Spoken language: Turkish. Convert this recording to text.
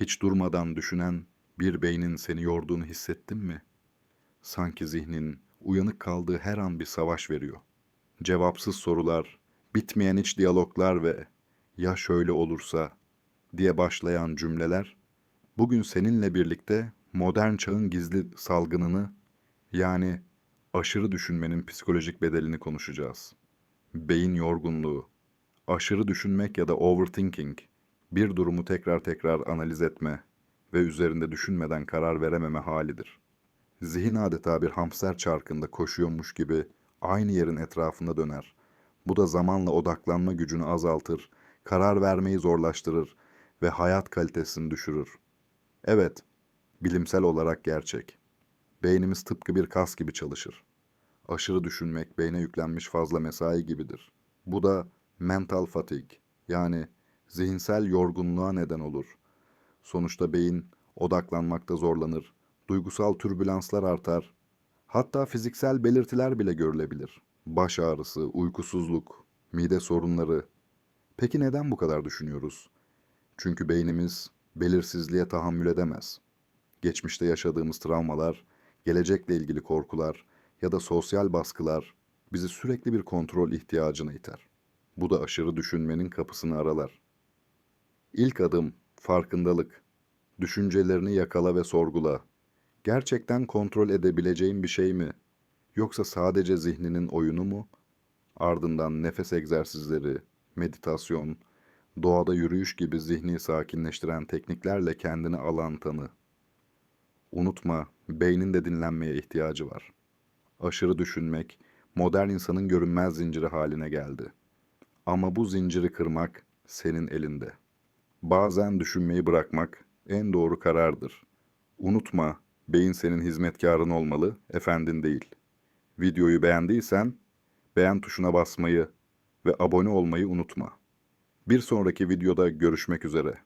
Hiç durmadan düşünen bir beynin seni yorduğunu hissettin mi? Sanki zihnin uyanık kaldığı her an bir savaş veriyor. Cevapsız sorular, bitmeyen iç diyaloglar ve ya şöyle olursa diye başlayan cümleler bugün seninle birlikte modern çağın gizli salgınını yani aşırı düşünmenin psikolojik bedelini konuşacağız. Beyin yorgunluğu, aşırı düşünmek ya da overthinking, bir durumu tekrar tekrar analiz etme ve üzerinde düşünmeden karar verememe halidir. Zihin adeta bir hamster çarkında koşuyormuş gibi aynı yerin etrafında döner. Bu da zamanla odaklanma gücünü azaltır, karar vermeyi zorlaştırır ve hayat kalitesini düşürür. Evet, bilimsel olarak gerçek. Beynimiz tıpkı bir kas gibi çalışır. Aşırı düşünmek beyne yüklenmiş fazla mesai gibidir. Bu da mental fatigue yani zihinsel yorgunluğa neden olur. Sonuçta beyin odaklanmakta zorlanır, duygusal türbülanslar artar, hatta fiziksel belirtiler bile görülebilir. Baş ağrısı, uykusuzluk, mide sorunları. Peki neden bu kadar düşünüyoruz? Çünkü beynimiz belirsizliğe tahammül edemez. Geçmişte yaşadığımız travmalar, gelecekle ilgili korkular ya da sosyal baskılar bizi sürekli bir kontrol ihtiyacına iter. Bu da aşırı düşünmenin kapısını aralar. İlk adım farkındalık. Düşüncelerini yakala ve sorgula. Gerçekten kontrol edebileceğin bir şey mi? Yoksa sadece zihninin oyunu mu? Ardından nefes egzersizleri, meditasyon, doğada yürüyüş gibi zihni sakinleştiren tekniklerle kendini alan tanı. Unutma, beynin de dinlenmeye ihtiyacı var. Aşırı düşünmek, modern insanın görünmez zinciri haline geldi. Ama bu zinciri kırmak senin elinde. Bazen düşünmeyi bırakmak en doğru karardır. Unutma, beyin senin hizmetkarın olmalı, efendin değil. Videoyu beğendiysen beğen tuşuna basmayı ve abone olmayı unutma. Bir sonraki videoda görüşmek üzere.